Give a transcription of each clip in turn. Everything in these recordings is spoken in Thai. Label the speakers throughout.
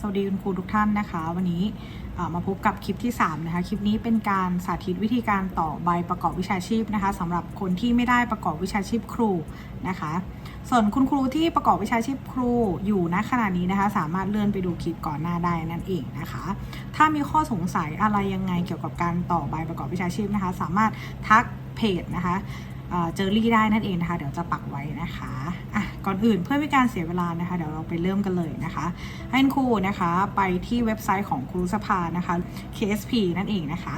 Speaker 1: สวัสดีคุณครูทุกท่านนะคะ วันนี้มาพบกับคลิปที่ 3 นะคะ คลิปนี้เป็นการสาธิตวิธีการต่อใบประกอบวิชาชีพนะคะสำหรับคนที่ไม่ได้ประกอบวิชาชีพครูนะคะ ส่วนคุณครูที่ประกอบวิชาชีพครูอยู่ณขณะนี้นะคะ สามารถเลื่อนไปดูคลิปก่อนหน้าได้นั่นเองนะคะ ถ้ามีข้อสงสัยอะไรยังไงเกี่ยวกับการต่อใบประกอบวิชาชีพนะคะ สามารถทักเพจนะคะเจอรี่ได้นั่นเองนะคะ เดี๋ยวจะปักไว้นะคะอะ ก่อนอื่นเพื่อไม่การเสียเวลานะคะ เดี๋ยวเราไปเริ่มกันเลยนะคะให้คุณครูนะคะไปที่เว็บไซต์ของครูสภานะคะ KSP นั่นเองนะคะ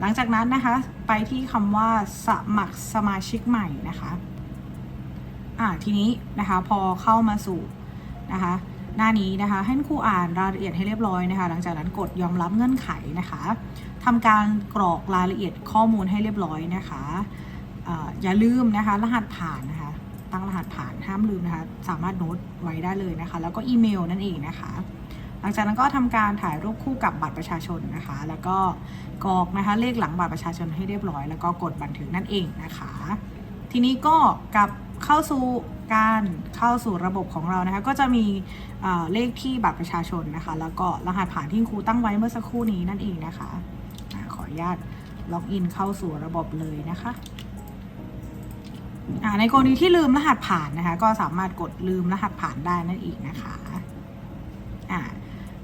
Speaker 1: หลังจากนั้นนะคะไปที่คำว่าสมัครสมาชิกใหม่นะคะอ่าทีนี้นะคะพอเข้ามาสู่นะคะ หน้านี้นะคะให้คุณครูอ่านรายละเอียดให้เรียบร้อยนะคะ หลังจากนั้นกดยอมรับเงื่อนไขนะคะทำการกรอกรายละเอียดข้อมูลให้เรียบร้อยนะคะออย่าลืมนะคะ รหัสผ่านนะคะ ตั้งรหัสผ่านห้ามลืมนะคะ สามารถโน้ตไว้ได้เลยนะคะ แล้วก็อีเมลนั่นเองนะคะ หลังจากนั้นก็ทำการถ่ายรูปคู่กับบัตรประชาชนนะคะ แล้วก็กรอกนะคะเลขหลังบัตรประชาชนให้เรียบร้อย แล้วก็กดบันทึกนั่นเองนะคะ ทีนี้ก็กลับเข้าสู่การเข้าสู่ระบบของเรานะคะ ก็จะมีเลขที่บัตรประชาชนนะคะ แล้วก็รหัสผ่านที่ครูตั้งไว้เมื่อสักครู่นี้นั่นเองนะคะขออนุญาตล็อกอินเข้าสู่ระบบเลยนะคะ ในกรณีที่ลืมรหัสผ่านนะคะ ก็สามารถกดลืมรหัสผ่านได้นั่นเองนะคะ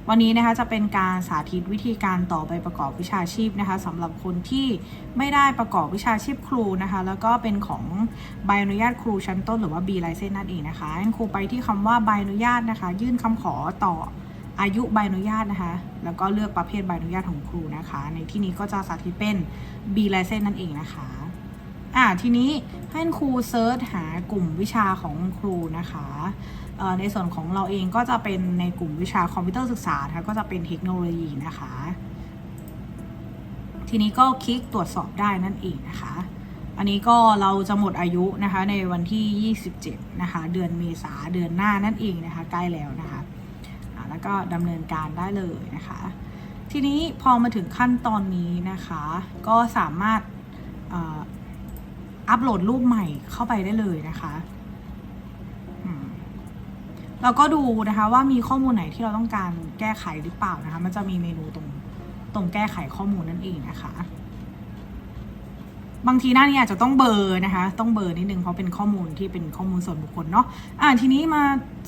Speaker 1: วันนี้นะคะจะเป็นการสาธิตวิธีการต่อใบประกอบวิชาชีพนะคะสำหรับคนที่ไม่ได้ประกอบวิชาชีพครูนะคะ แล้วก็เป็นของใบอนุญาตครูชั้นต้นหรือว่า B license นั่นเองนะคะให้ครูไปที่คำว่าใบอนุญาตนะคะ ยื่นคำขอต่ออายุใบอนุญาตนะคะ แล้วก็เลือกประเภทใบอนุญาตของครูนะคะ ในที่นี้ก็จะสาธิตเป็น B license นั่นเองนะคะ อ่าทีนี้ให้ครูเซิร์ชหากลุ่มวิชาของครูนะคะในส่วนของเราเองก็จะเป็นในกลุ่มวิชาคอมพิวเตอร์ศึกษาะะก็จะเป็นเทคโนโลยีนะคะ ทีนี้ก็คลิกตรวจสอบได้นั่นเองนะคะ อันนี้ก็เราจะหมดอายุนะคะในวันที่ 27 นะคะ เดือนเมษาเดือนหน้านั่นเองนะคะ ใกล้แล้วนะคะแล้วก็ดำเนินการได้เลยนะคะ ทีนี้พอมาถึงขั้นตอนนี้นะคะ ก็สามารถ อัปโหลดรูปใหม่เข้าไปได้เลยนะคะอืมเราก็ดูนะคะว่ามีข้อมูลไหนที่เราต้องการแก้ไขหรือเปล่านะคะ มันจะมีเมนูตรงตรงแก้ไขข้อมูลนั่นเองนะคะ บางทีหน้านี้อาจจะต้องเบอร์นะคะ ต้องเบอร์นิดนึงเพราะเป็นข้อมูลที่เป็นข้อมูลส่วนบุคคลเนาะอ่าทีนี้มา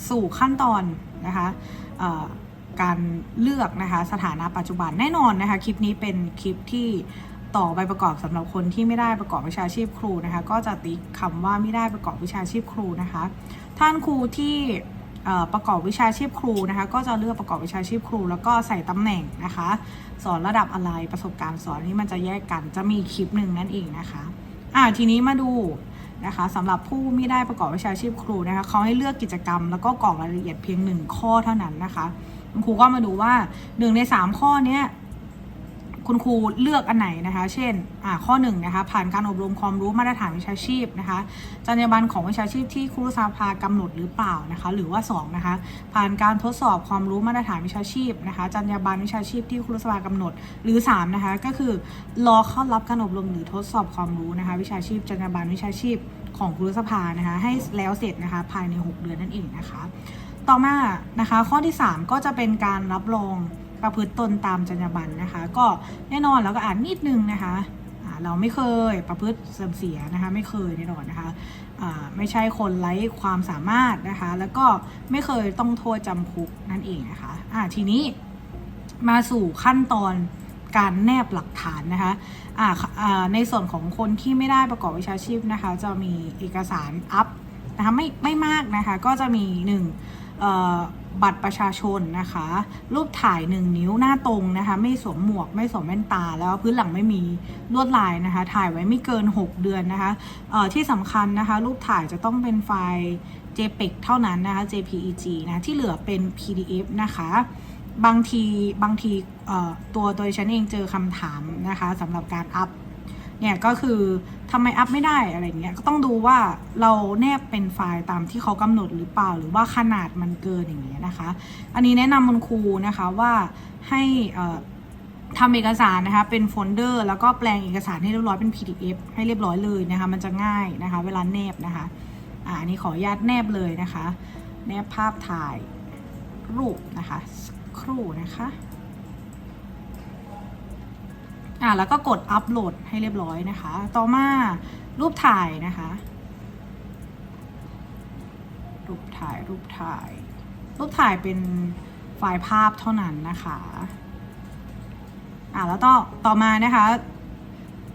Speaker 1: สู่ขั้นตอนนะคะการเลือกนะคะสถานะปัจจุบันแน่นอนนะคะ คลิปนี้เป็นคลิปที่ ต่อใบประกอบสำหรับคนที่ไม่ได้ประกอบวิชาชีพครูนะคะ ก็จะติ๊กคำว่าไม่ได้ประกอบวิชาชีพครูนะคะ ท่านครูที่ประกอบวิชาชีพครูนะคะ ก็จะเลือกประกอบวิชาชีพครู แล้วก็ใส่ตำแหน่งนะคะ สอนระดับอะไรประสบการณ์สอนนี้มันจะแยกกันจะมีคลิปหนึ่งนั่นเองนะคะอ่าทีนี้มาดูนะคะสำหรับผู้ไม่ได้ประกอบวิชาชีพครูนะคะเขาให้เลือกกิจกรรม แล้วก็กรอกรายละเอียดเพียงหนึ่งข้อเท่านั้นนะคะคุณครูก็มาดูว่าหนึ่งในสามข้อเนี้ย คุณครูเลือกอันไหนนะคะ เช่นข้อหนึ่งนะคะผ่านการอบรมความรู้มาตรฐานวิชาชีพนะคะจรรยาบรรณของวิชาชีพที่ครูสภากำหนดหรือเปล่านะคะ หรือว่า2นะคะผ่านการทดสอบความรู้มาตรฐานวิชาชีพนะคะจรรยาบรรณวิชาชีพที่ครูสภากำหนด หรือ3นะคะก็คือรอเข้ารับการอบรมหรือทดสอบความรู้นะคะวิชาชีพจรรยาบรรณวิชาชีพของครูสภานะคะให้แล้วเสร็จนะคะภายใน 6 เดือนนั่นเองนะคะ ต่อมานะคะข้อที่ 3 ก็จะเป็นการรับรอง ประพฤติตนตามจรรยาบรรณนะคะ ก็แน่นอนแล้วก็อ่านนิดนึงนะคะเราไม่เคยประพฤติเสื่อมเสียนะคะ ไม่เคยแน่นอนนะคะไม่ใช่คนไร้ความสามารถนะคะ แล้วก็ไม่เคยต้องโทษจำคุกนั่นเองนะคะอ่าทีนี้มาสู่ขั้นตอนการแนบหลักฐานนะคะอ่าอ่าในส่วนของคนที่ไม่ได้ประกอบวิชาชีพนะคะ จะมีเอกสารอัพนะคะไม่ไม่มากนะคะ ก็จะมีหนึ่ง บัตรประชาชนนะคะ รูปถ่าย 1 นิ้วหน้าตรงนะคะ ไม่สวมหมวกไม่สวมแว่นตา แล้วพื้นหลังไม่มีลวดลายนะคะ ถ่ายไว้ไม่เกิน 6 เดือนนะคะที่สำคัญนะคะ รูปถ่ายจะต้องเป็นไฟล์ JPEG เท่านั้นนะคะ JPEG นะที่เหลือเป็น PDF นะคะบางทีบางทีตัวตัวฉันเองเจอคำถามนะคะสำหรับการอัพ เนี่ยก็คือทำไมอัพไม่ได้อะไรเงี้ยก็ต้องดูว่าเราแนบเป็นไฟล์ตามที่เขากำหนดหรือเปล่า หรือว่าขนาดมันเกินอย่างเงี้ยนะคะ อันนี้แนะนำคุณครูนะคะว่าให้ทำเอกสารนะคะเป็นโฟลเดอร์ แล้วก็แปลงเอกสารให้เรียบร้อยเป็น PDF ให้เรียบร้อยเลยนะคะ มันจะง่ายนะคะ เวลาแนบนะคะอ่าอันนี้ขออนุญาตแนบเลยนะคะ แนบภาพถ่ายรูปนะคะครู่นะคะ อ่าแล้วก็กดอัปโหลดให้เรียบร้อยนะคะ ต่อมารูปถ่ายนะคะ รูปถ่ายรูปถ่าย รูปถ่ายเป็นไฟล์ภาพเท่านั้นนะคะอ่าแล้วต่อต่อมานะคะ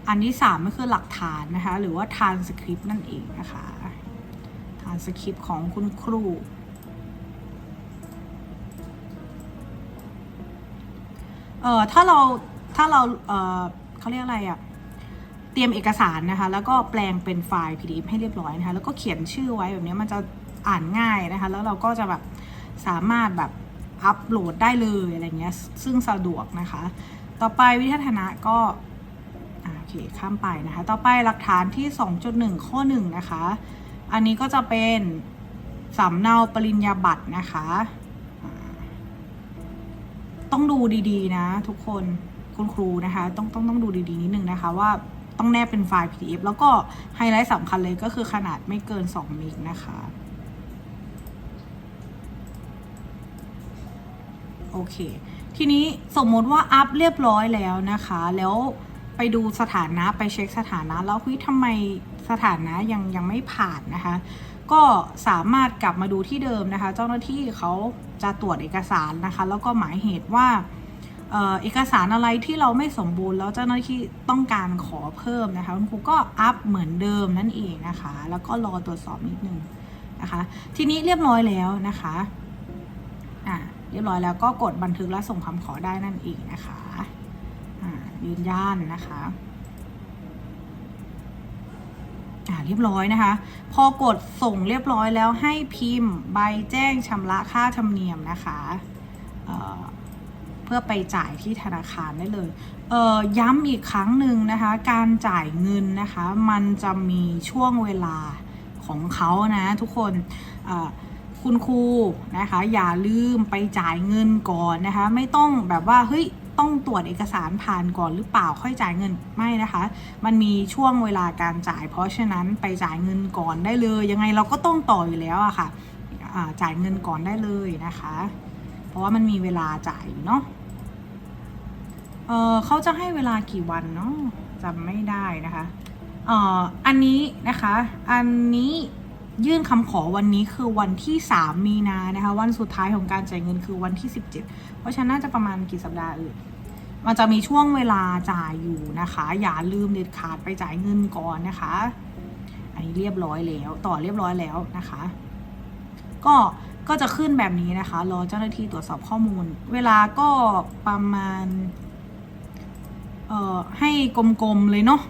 Speaker 1: อันที่สามก็คือหลักฐานนะคะ หรือว่า transcript นั่นเองนะคะ transcript ของคุณครูเอ่อถ้าเรา ถ้าเราเเขาเรียกอะไรอะ่ะเตรียมเอกสารนะคะ แล้วก็แปลงเป็นไฟล์ PDF ให้เรียบร้อยนะคะ แล้วก็เขียนชื่อไว้แบบนี้มันจะอ่านง่ายนะคะ แล้วเราก็จะแบบสามารถแบบอัปโหลดได้เลยอะไรเงี้ย ซึ่งสะดวกนะคะ ต่อไปวิทยาฐานะก็โอเคข้ามไปนะคะ ต่อไปหลักฐานที่ 2.1 ข้อ 1 นะคะ อันนี้ก็จะเป็นสำเนาปริญญาบัตรนะคะ ต้องดูดีๆนะทุกคน คุณครูนะคะ ต้องต้องต้องดูดีๆนิดนึงนะคะว่าต้องแนบเป็นไฟล์ PDF แล้วก็ไฮไลท์สำคัญเลยก็คือขนาดไม่เกิน 2 มิกนะคะ โอเค ทีนี้สมมติว่าอัพเรียบร้อยแล้วนะคะ แล้วไปดูสถานะไปเช็คสถานะ แล้วเฮ้ยทำไมสถานะยังยังไม่ผ่านนะคะ ก็สามารถกลับมาดูที่เดิมนะคะ เจ้าหน้าที่เขาจะตรวจเอกสารนะคะ แล้วก็หมายเหตุว่า เอ่อเอกสารอะไรที่เราไม่สมบูรณ์แล้วเจ้าหน้าที่ต้องการขอเพิ่มนะคะคุณครูก็อัพเหมือนเดิมนั่นเองนะคะ แล้วก็รอตรวจสอบนิดนึงนะคะ ทีนี้เรียบร้อยแล้วนะคะอ่าเรียบร้อยแล้วก็กดบันทึกและส่งคำขอได้นั่นเองนะคะอ่ายืนยันนะคะอ่าเรียบร้อยนะคะ พอกดส่งเรียบร้อยแล้วให้พิมพ์ใบแจ้งชำระค่าธรรมเนียมนะคะเอ่อ เพื่อไปจ่ายที่ธนาคารได้เลยเอ่อย้ำอีกครั้งหนึ่งนะคะ การจ่ายเงินนะคะ มันจะมีช่วงเวลาของเขานะทุกคนคุณครูนะคะอย่าลืมไปจ่ายเงินก่อนนะคะ ไม่ต้องแบบว่าเฮ้ยต้องตรวจเอกสารผ่านก่อนหรือเปล่าค่อยจ่ายเงินไม่นะคะ มันมีช่วงเวลาการจ่าย เพราะฉะนั้นไปจ่ายเงินก่อนได้เลย ยังไงเราก็ต้องต่ออยู่แล้วอะค่ะอ่าจ่ายเงินก่อนได้เลยนะคะ เพราะว่ามันมีเวลาจ่ายอยู่เนาะ เออเขาจะให้เวลากี่วันเนาะจำไม่ได้นะคะเอ่ออันนี้นะคะ อันนี้ยื่นคำขอวันนี้คือวันที่ 3 มีนานะคะ วันสุดท้ายของการจ่ายเงินคือวันที่ 17 เพราะฉะนั้นน่าจะประมาณกี่สัปดาห์เอ่ยมันจะมีช่วงเวลาจ่ายอยู่นะคะ อย่าลืมเด็ดขาดไปจ่ายเงินก่อนนะคะ อันนี้เรียบร้อยแล้ว ต่อเรียบร้อยแล้วนะคะ ก็ก็จะขึ้นแบบนี้นะคะ รอเจ้าหน้าที่ตรวจสอบข้อมูล เวลาก็ประมาณ เอ่อให้กลมๆเลยเนาะ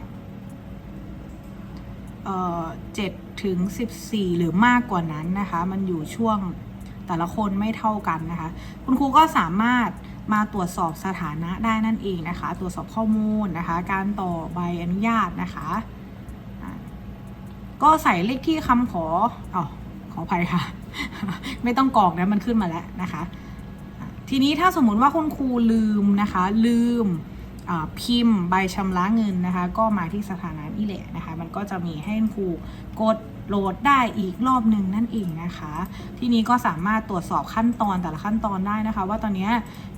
Speaker 1: เอ่อเจ็ดถึงสิบสี่หรือมากกว่านั้นนะคะ มันอยู่ช่วงแต่ละคนไม่เท่ากันนะคะ คุณครูก็สามารถมาตรวจสอบสถานะได้นั่นเองนะคะ ตรวจสอบข้อมูลนะคะ การต่อใบอนุญาตนะคะก็ใส่เลขที่คำขออ๋อขออภัยค่ะ ไม่ต้องกรอกนะมันขึ้นมาแล้วนะคะ ทีนี้ถ้าสมมุติว่าคุณครูลืมนะคะ ลืม พิมพ์ใบชำระเงินนะคะ ก็มาที่สถานะนี่แหละนะคะ มันก็จะมีให้ครูกดโหลดได้อีกรอบหนึ่งนั่นเองนะคะ ทีนี้ก็สามารถตรวจสอบขั้นตอนแต่ละขั้นตอนได้นะคะ ว่าตอนนี้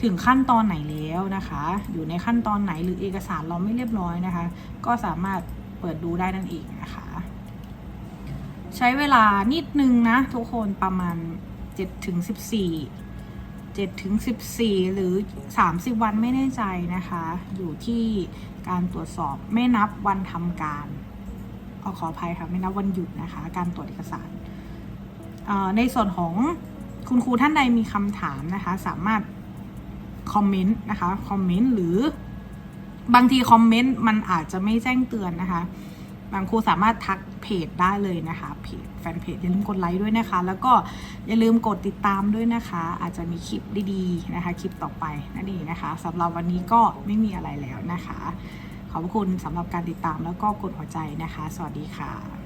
Speaker 1: ถึงขั้นตอนไหนแล้วนะคะ อยู่ในขั้นตอนไหนหรือเอกสารเราไม่เรียบร้อยนะคะ ก็สามารถเปิดดูได้นั่นเองนะคะ ใช้เวลานิดนึงนะทุกคนประมาณ7ถึง14 7ถึง14 หรือ 30 วันไม่แน่ใจนะคะ อยู่ที่การตรวจสอบไม่นับวันทำการเอาขออภัยค่ะ ไม่นับวันหยุดนะคะ การตรวจเอกสาร ในส่วนของคุณครูท่านใดมีคำถามนะคะ สามารถคอมเมนต์นะคะ คอมเมนต์หรือบางทีคอมเมนต์มันอาจจะไม่แจ้งเตือนนะคะ บางครูสามารถทักเพจได้เลยนะคะเพจแฟนเพจอย่าลืมกดไลค์ด้วยนะคะ แล้วก็อย่าลืมกดติดตามด้วยนะคะ อาจจะมีคลิปดีๆนะคะ คลิปต่อไปนั่นเองนะคะสำหรับวันนี้ก็ไม่มีอะไรแล้วนะคะ ขอบคุณสำหรับการติดตามแล้วก็กดหัวใจนะคะ สวัสดีค่ะ